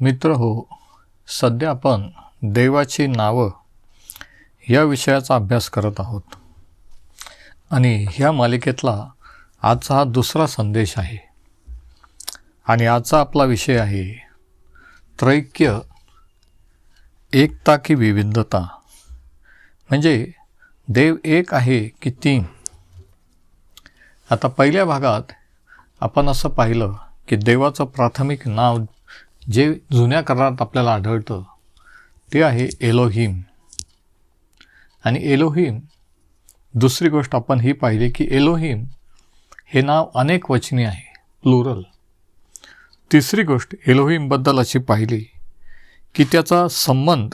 मित्र हो सध्या आपण देवाची नावं या विषयाचा अभ्यास करत आहोत. आणि ह्या मालिकेतला आजचा हा दुसरा संदेश आहे. आणि आजचा आपला विषय आहे त्रैक्य एकता की विविधता. म्हणजे देव एक आहे की तीन? आता पहिल्या भागात आपण असं पाहिलं की देवाचं प्राथमिक नाव जे जुन्या करारात आपल्याला आढळतं ते आहे एलोहिम. आणि एलोहिम दुसरी गोष्ट आपण ही पाहिली की एलोहिम हे नाव अनेक वचनी आहे प्लुरल. तिसरी गोष्ट एलोहिमबद्दल अशी पाहिली की त्याचा संबंध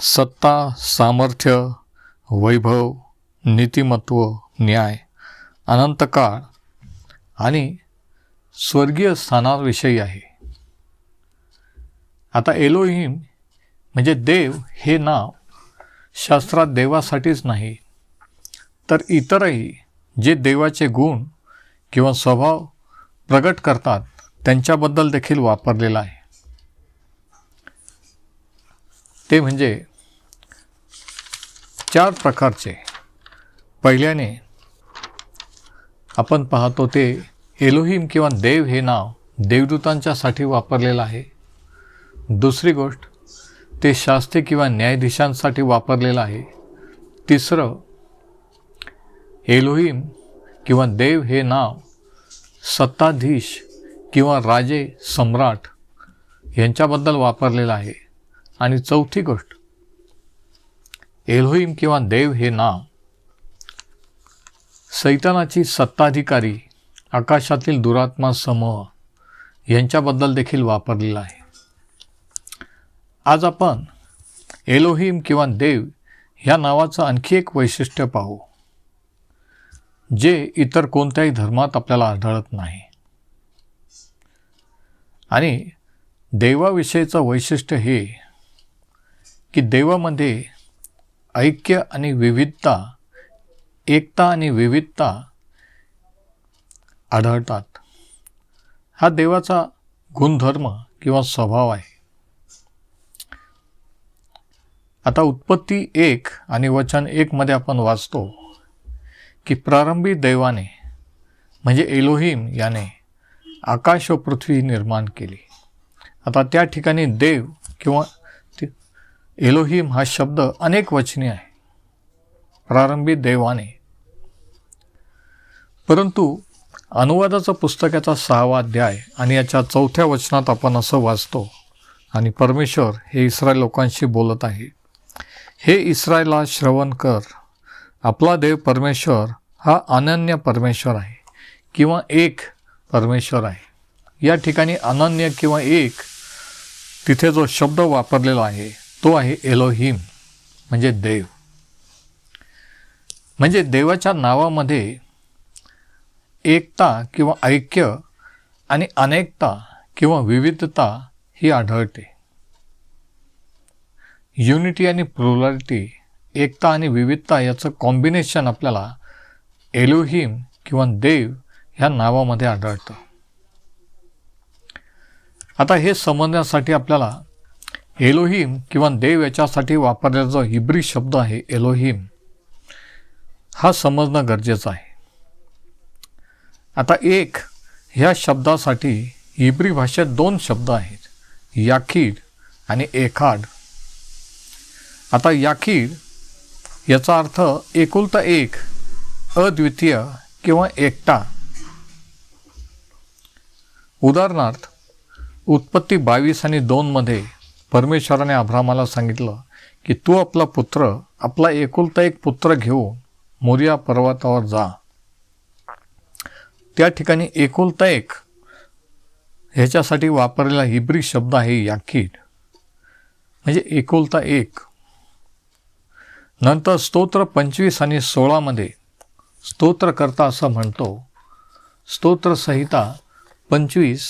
सत्ता सामर्थ्य वैभव नीतिमत्व न्याय अनंतकाळ आणि स्वर्गीय स्थानाविषयी आहे. आता एलोहिम म्हणजे देव हे नाव शास्त्रात देवासाठीच नाही. तर इतरही जे देवाचे गुण किंवा स्वभाव प्रगट करतात त्यांच्याबद्दल देखील वापरलेलं आहे. ते म्हणजे चार प्रकारचे. पहिल्याने आपण पाहतो ते एलोहिम किंवा देव हे नाव देवदूतांच्यासाठी वापरलेलं आहे. दुसरी गोष्ट ते शास्त्री किंवा न्यायाधीशांसाठी वापरलेलं आहे. तिसरं एलोहिम किंवा देव हे नाव सत्ताधीश किंवा राजे सम्राट यांच्याबद्दल वापरलेलं आहे. आणि चौथी गोष्ट एलोहिम किंवा देव हे नाव सैतानाची सत्ताधिकारी आकाशातील दुरात्मा समूह यांच्याबद्दल देखील वापरलेलं आहे. आज आपण एलोहिम किंवा देव ह्या नावाचं आणखी एक वैशिष्ट्य पाहू जे इतर कोणत्याही धर्मात आपल्याला आढळत नाही. आणि देवाविषयीचं वैशिष्ट्य हे की देवामध्ये ऐक्य आणि विविधता एकता आणि विविधता आढळतात. हा देवाचा गुणधर्म किंवा स्वभाव आहे. आता उत्पत्ती एक आणि वचन एकमध्ये आपण वाचतो की प्रारंभी दैवाने म्हणजे एलोहिम याने आकाश व पृथ्वी निर्माण केली. आता त्या ठिकाणी देव किंवा एलोहिम हा शब्द अनेक वचनी आहे. प्रारंभी देवाने. परंतु अनुवादाचं पुस्तकाचा सहावा अध्याय आणि याच्या चौथ्या वचनात आपण असं वाचतो आणि परमेश्वर हे इस्रायल लोकांशी बोलत आहे. हे इस्रायला श्रवण कर. आपला देव परमेश्वर हा अनन्य परमेश्वर आहे किंवा एक परमेश्वर आहे. या ठिकाणी अनन्य किंवा एक तिथे जो शब्द वापरलेला आहे तो आहे एलोहिम म्हणजे देव. म्हणजे देवाच्या नावामध्ये एकता किंवा ऐक्य आणि अनेकता किंवा विविधता ही आढळते. युनिटी आणि प्लुरॅलिटी एकता आणि विविधता याचं कॉम्बिनेशन आपल्याला एलोहिम किंवा देव ह्या नावामध्ये आढळतं. आता हे समजण्यासाठी आपल्याला एलोहिम किंवा देव याच्यासाठी वापरलेला जो हिब्री शब्द आहे एलोहिम. हा समजणं गरजेचं आहे. आता एक ह्या शब्दासाठी हिब्री भाषेत दोन शब्द आहेत. याखीड आणि एखाड. आता याखीड याचा अर्थ एकुलता एक अद्वितीय किंवा एकटा. उदाहरणार्थ उत्पत्ती बावीस आणि दोनमध्ये परमेश्वराने अब्रामाला सांगितलं की तू आपला पुत्र आपला एकुलता एक पुत्र घेऊन मोरिया पर्वतावर जा. त्या ठिकाणी एकुलता एक ह्याच्यासाठी वापरलेला हिब्री शब्द आहे याकीड म्हणजे एकुलता एक. नंतर स्तोत्र पंचवीस आणि सोळामध्ये स्तोत्रकर्ता असं म्हणतो स्तोत्रसंहिता पंचवीस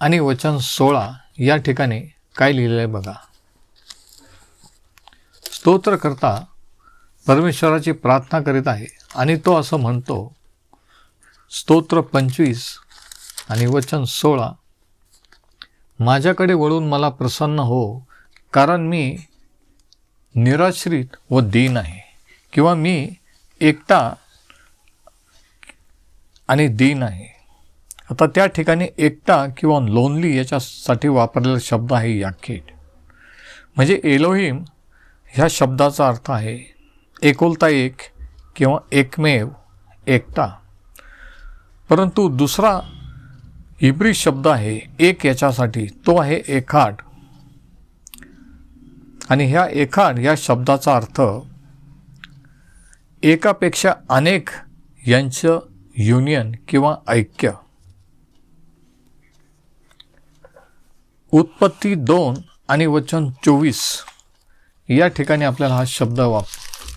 आणि वचन सोळा या ठिकाणी काय लिहिलं आहे बघा. स्तोत्रकर्ता परमेश्वराची प्रार्थना करीत आहे आणि तो असं म्हणतो स्तोत्र पंचवीस आणि वचन सोळा माझ्याकडे वळून मला प्रसन्न हो कारण मी निराश्रित व दीन आहे. किंवा मी एकटा आणि दीन आहे. आता त्या ठिकाणी एकटा किंवा लोनली याच्यासाठी वापरलेला शब्द आहे याखेट. म्हणजे एलोहिम ह्या शब्दाचा अर्थ आहे एकुलता एक किंवा एकमेव एकटा. परंतु दुसरा हिब्री शब्द आहे एक याच्यासाठी तो आहे एखाड आणि ह्या एखाड या शब्दाचा अर्थ एकापेक्षा अनेक यांचं युनियन किंवा ऐक्य. उत्पत्ती दोन आणि वचन चोवीस या ठिकाणी आपल्याला हा शब्द वाप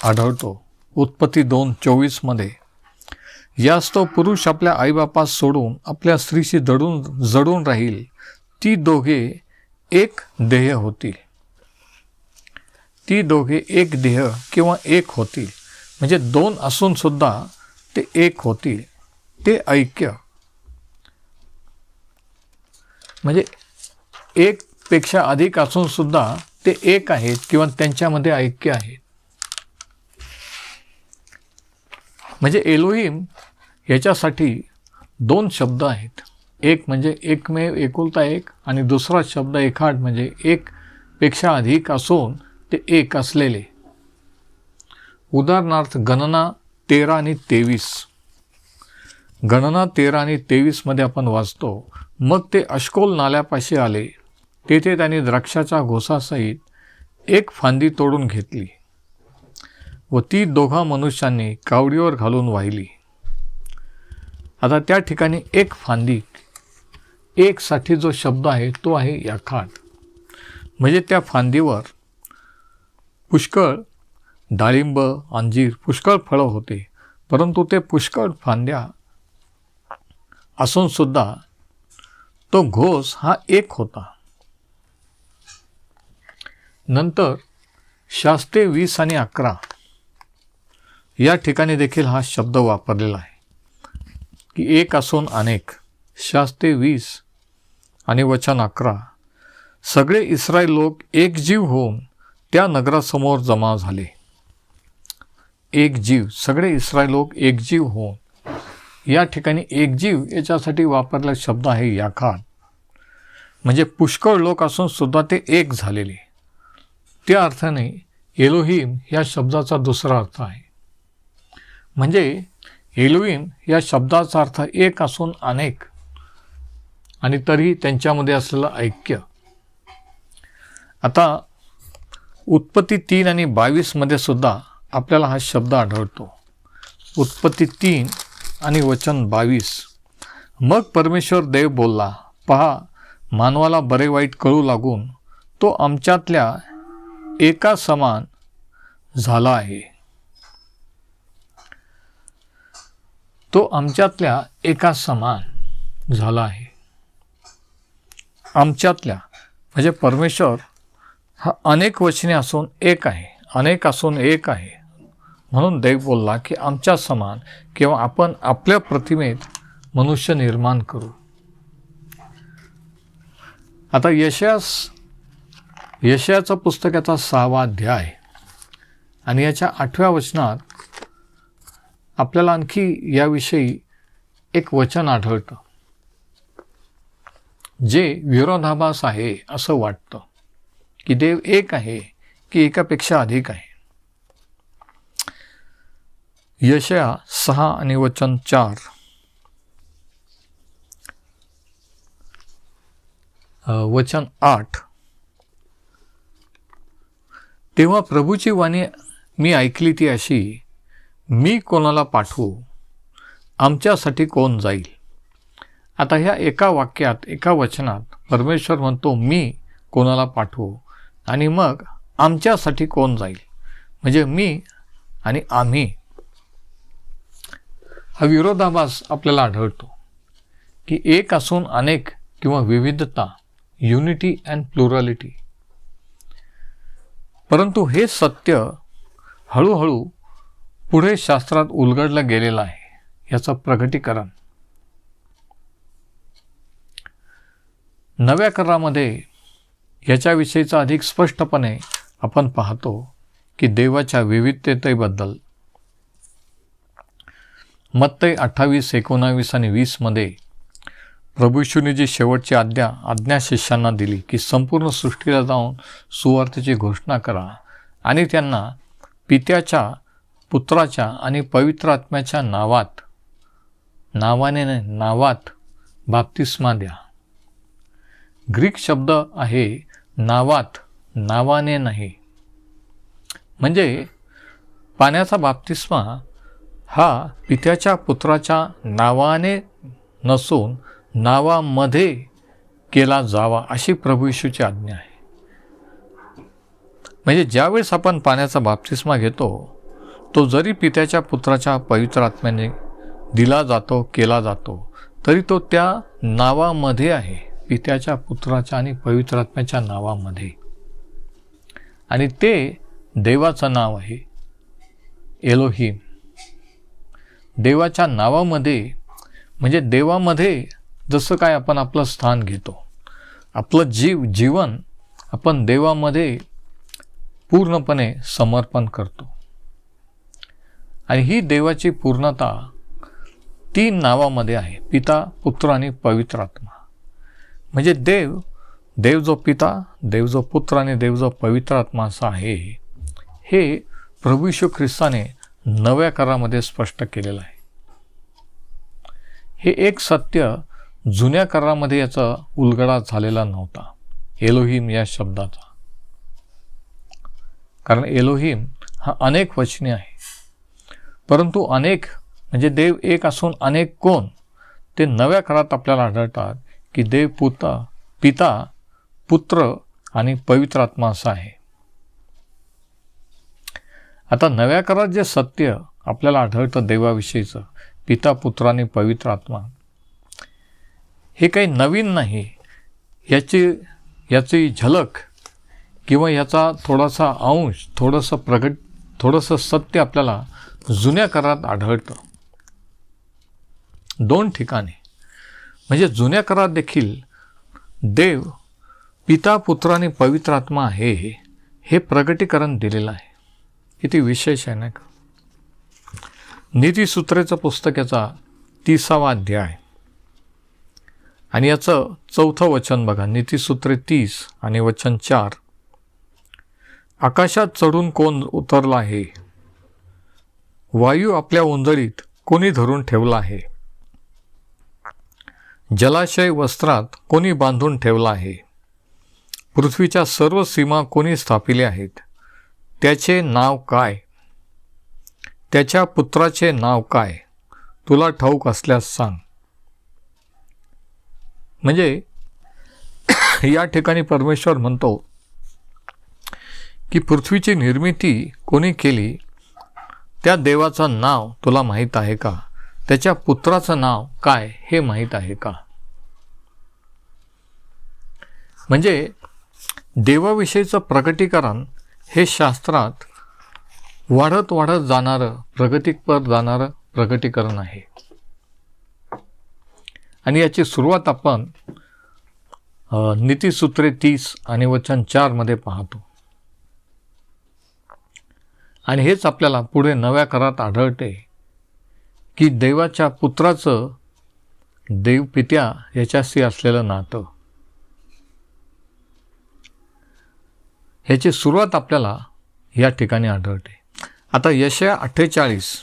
आढळतो. उत्पत्ती दोन चोवीसमध्ये यास तो पुरुष आपल्या आईबापास सोडून आपल्या स्त्रीशी दडून जडून राहील. ती दोघे एक देह होतील. ती दोघे एक देह किंवा एक होतील. म्हणजे दोन असून सुद्धा ते एक होतील. ते ऐक्य. म्हणजे एकपेक्षा अधिक असून सुद्धा ते एक आहेत किंवा त्यांच्यामध्ये ऐक्य आहेत म्हणजे एलोहिम याच्यासाठी दोन शब्द आहेत. एक म्हणजे एकमेव एकुलता एक आणि दुसरा शब्द एखाड म्हणजे एक पेक्षा अधिक असून ते एक असलेले. उदाहरणार्थ गणना तेरा आणि तेवीस. गणना तेरा आणि तेवीसमध्ये आपण वाचतो मग ते अश्कोल नाल्यापाशी आले. तेथे त्यांनी द्राक्षाच्या घोसासहित एक फांदी तोडून घेतली व ती दोघा मनुष्यांनी कावडीवर घालून वाहिली. आता त्या ठिकाणी एक फांदी एकसाठी जो शब्द आहे तो आहे याखाट. म्हणजे त्या फांदीवर पुष्कळ डाळिंब अंजीर पुष्कळ फळं होते परंतु ते पुष्कळ फांद्या असूनसुद्धा तो घोस हा एक होता. नंतर शास्ते वीस आणि अकरा या ठिकाणी देखील हा शब्द वापरलेला आहे की एक असून अनेक शास्ते वीस आणि वचन अकरा सगळे इस्रायल लोक एकजीव होऊन त्या नगरासमोर जमा झाले. एक जीव सगळे इस्रायल लोक एकजीव होऊन. या ठिकाणी एकजीव याच्यासाठी वापरलेला शब्द आहे याखान. म्हणजे पुष्कळ लोक असून सुद्धा ते एक झालेले. त्या अर्थाने एलोहिम या शब्दाचा दुसरा अर्थ आहे. म्हणजे एलोहिम या शब्दाचा अर्थ एक असून अनेक. आणि तरीही त्यांच्यामध्ये असलेलं ऐक्य. आता उत्पत्ती तीन आणि बावीसमध्ये सुद्धा आपल्याला हा शब्द आढळतो. उत्पत्ती तीन आणि वचन बावीस. मग परमेश्वर देव बोलला पहा मानवाला बरे वाईट कळू लागून तो आमच्यातल्या एका समान झाला आहे. तो आमच्यातल्या एका समान झाला आहे. आमच्यातल्या म्हणजे परमेश्वर हा अनेक वचने असून एक आहे. अनेक असून एक आहे. म्हणून देव बोलला की आमच्या समान किंवा आपण आपल्या प्रतिमेत मनुष्य निर्माण करू. आता यशास यशयाचं पुस्तकाचा सहावा अध्याय आणि याच्या आठव्या वचनात आपल्याला आणखी याविषयी एक वचन आढळतं. जे विरोधाभास आहे असं वाटतं. की देव एक आहे की एकापेक्षा अधिक आहे. यशया सहा आणि वचन चार. वचन आठ. तेव्हा प्रभूची वाणी मी ऐकली ती अशी मी कोणाला पाठवू? आमच्यासाठी कोण जाईल? आता ह्या एका वाक्यात एका वचनात परमेश्वर म्हणतो मी कोणाला पाठवू? आणि मग आमच्यासाठी कोण जाईल? म्हणजे मी आणि आम्ही. हा विरोधाभास आपल्याला आढळतो की एक असून अनेक किंवा विविधता युनिटी अँड प्लुरॅलिटी परंतु हे सत्य हळूहळू पुढे शास्त्रात उलगडलं गेलेलं आहे याचं प्रगटीकरण. नव्या करामध्ये याच्याविषयीचा अधिक स्पष्टपणे आपण पाहतो की देवाच्या विविधतेबद्दल. मत्तय अठ्ठावीस एकोणावीस आणि वीसमध्ये प्रभू जी शेवटची आज्ञा आज्ञा शिष्यांना दिली की संपूर्ण सृष्टीला जाऊन सुवार्थेची घोषणा करा आणि त्यांना पित्याच्या पुत्राच्या आणि पवित्र आत्म्याच्या नावात नावाने नावात बाप्तिस्मा द्या. ग्रीक शब्द आहे नावात नावाने नाही. म्हणजे पाण्याचा बाप्तिस्मा हा पित्याच्या पुत्राच्या नावाने नसून नावामध्ये केला जावा अशी प्रभू येशूची आज्ञा आहे. म्हणजे ज्यावेळेस आपण पाण्याचा बाप्तिस्मा घेतो तो जरी पित्याच्या पुत्राच्या पवित्र आत्म्याने दिला जातो केला जातो तरी तो त्या नावामध्ये आहे. पित्याच्या पुत्राच्या आणि पवित्र आत्म्याच्या नावामध्ये. आणि ते देवाचं नाव आहे एलोहिम. देवाच्या नावामध्ये म्हणजे देवामध्ये जसं काय आपण आपलं स्थान घेतो आपलं जीव जीवन आपण देवामध्ये पूर्णपणे समर्पण करतो. आणि ही देवाची पूर्णता तीन नावामध्ये आहे पिता पुत्र आणि पवित्र आत्मा. म्हणजे देव देव जो पिता देव जो पुत्र आणि देव जो पवित्र आत्मा असा आहे हे प्रभू यशू ख्रिस्ताने नव्या करामध्ये स्पष्ट केलेलं आहे. हे एक सत्य जुन्या करामध्ये याचा उलगडा झालेला नव्हता. एलोहिम या शब्दाचा. कारण एलोहिम हा अनेक वचने आहे. परंतु अनेक म्हणजे देव एक असून अनेक कोण ते नव्या करात आपल्याला आढळतात. की देव पुता पिता पुत्र आणि पवित्र आत्मा असा आहे. आता नव्या करात जे सत्य आपल्याला आढळतं देवाविषयीचं पिता पुत्र आणि पवित्र आत्मा हे काही नवीन नाही. याची याची झलक किंवा याचा थोडासा अंश थोडंसं प्रगट थोडंसं सत्य आपल्याला जुन्या करात आढळतं. दोन ठिकाणी. म्हणजे जुन्या करात देखील देव पिता पुत्र आणि पवित्र आत्मा आहे हे प्रगटीकरण दिलेलं आहे. किती विशेष आहे नाही का? नीतीसूत्रेचं पुस्तक याचा तिसावा अध्याय. आणि याचं चौथं वचन बघा नीतीसूत्रे तीस आणि वचन चार. आकाशात चढून कोण उतरला आहे? वायू आपल्या ओंजळीत कोणी धरून ठेवला आहे? जलाशय वस्त्रात कोणी बांधून ठेवला आहे? पृथ्वीच्या सर्व सीमा कोणी स्थापिले आहेत? त्याचे नाव काय? त्याच्या पुत्राचे नाव काय? तुला ठाऊक असल्यास सांग. म्हणजे या ठिकाणी परमेश्वर म्हणतो की पृथ्वीची निर्मिती कोणी केली? त्या देवाचं नाव तुला माहीत आहे का? त्याच्या पुत्राचं नाव काय हे माहीत आहे का? म्हणजे देवाविषयीचं प्रकटीकरण हे शास्त्रात वाढत वाढत जाणारं प्रगतीपर जाणारं प्रगटीकरण आहे. आणि याची सुरुवात आपण नीतीसूत्रे तीस आणि वचन चारमध्ये पाहतो. आणि हेच आपल्याला पुढे नव्या करात आढळते. की देवाच्या पुत्राचं देवपित्या याच्याशी असलेलं नातं. ह्याची सुरुवात आपल्याला या ठिकाणी आढळते. आता यशया अठ्ठेचाळीस.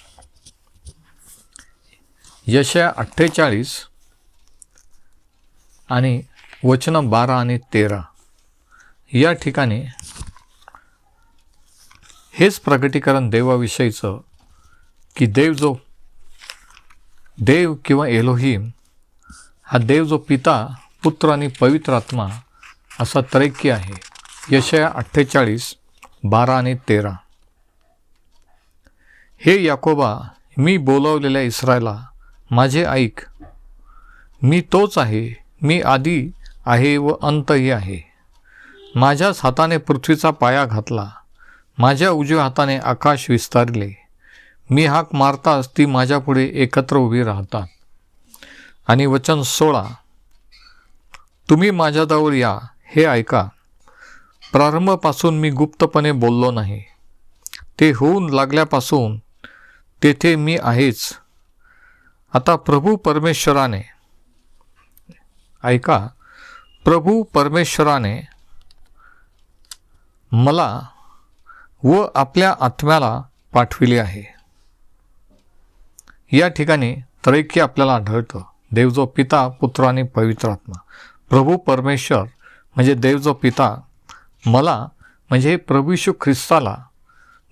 यशया अठ्ठेचाळीस आणि वचनं बारा आणि तेरा. या ठिकाणी हेच प्रगटीकरण देवाविषयीचं की देव जो देव किंवा एलोहीम हा देव जो पिता पुत्र आणि पवित्र आत्मा असा त्रैक्य आहे. यशया अठ्ठेचाळीस बारा आणि तेरा. हे याकोबा मी बोलवलेल्या इस्रायला माझे ऐक मी तोच आहे मी आधी आहे व अंतही आहे. माझ्याच हाताने पृथ्वीचा पाया घातला माझ्या उजव्या हाताने आकाश विस्तारले. मी हाक मारताच ती माझ्यापुढे एकत्र उभी राहतात. आणि वचन सोळा तुम्ही माझ्याजवळ या हे ऐका. प्रारंभापासून मी गुप्तपणे बोललो नाही. ते होऊन लागल्यापासून तेथे मी आहेच. आता प्रभू परमेश्वराने ऐका प्रभू परमेश्वराने मला व आपल्या आत्म्याला पाठविले आहे. या ठिकाणी त्रैक्य आपल्याला आढळतं देव जो पिता पुत्र आणि पवित्र आत्मा. प्रभू परमेश्वर म्हणजे देव जो पिता मला म्हणजे प्रभू ख्रिस्ताला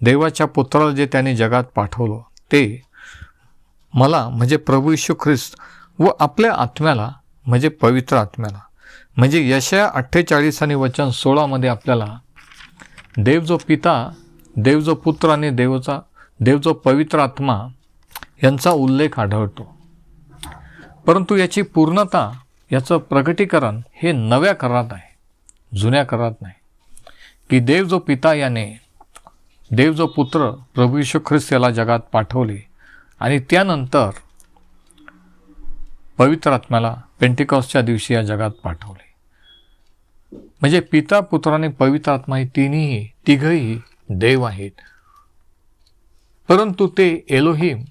देवाच्या पुत्राला जे त्याने जगात पाठवलं ते मला म्हणजे प्रभू यशू ख्रिस्त व आपल्या आत्म्याला म्हणजे पवित्र आत्म्याला. म्हणजे यशया अठ्ठेचाळीस आणि वचन सोळामध्ये आपल्याला देव जो पिता देव जो पुत्र आणि देवचा देव जो पवित्र आत्मा यांचा उल्लेख आढळतो. परंतु याची पूर्णता याचं प्रगटीकरण हे नव्या करारात आहे जुन्या करारात नाही. की देव जो पिता याने देव जो पुत्र प्रभू यशू ख्रिस्त याला जगात पाठवले आणि त्यानंतर पवित्र आत्म्याला पेंटिकॉसच्या दिवशी या जगात पाठवले. म्हणजे पिता पुत्र आणि पवित्र आत्मा हे तिन्ही तिघही देव आहेत. परंतु ते एलोहिम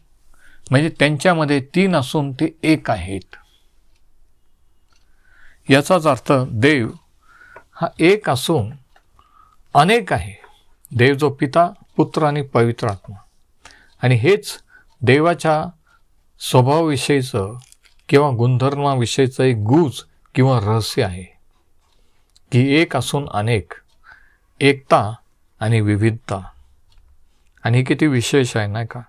म्हणजे त्यांच्यामध्ये तीन असून ते एक आहेत. याचाच अर्थ देव हा एक असून अनेक आहे. देव जो पिता पुत्र आणि पवित्र आत्मा. आणि हेच देवाच्या स्वभावाविषयीचं किंवा गुणधर्माविषयीचं एक गुज किंवा रहस्य आहे. की एक असून अनेक एकता आणि विविधता. आणि किती विशेष आहे नाही का?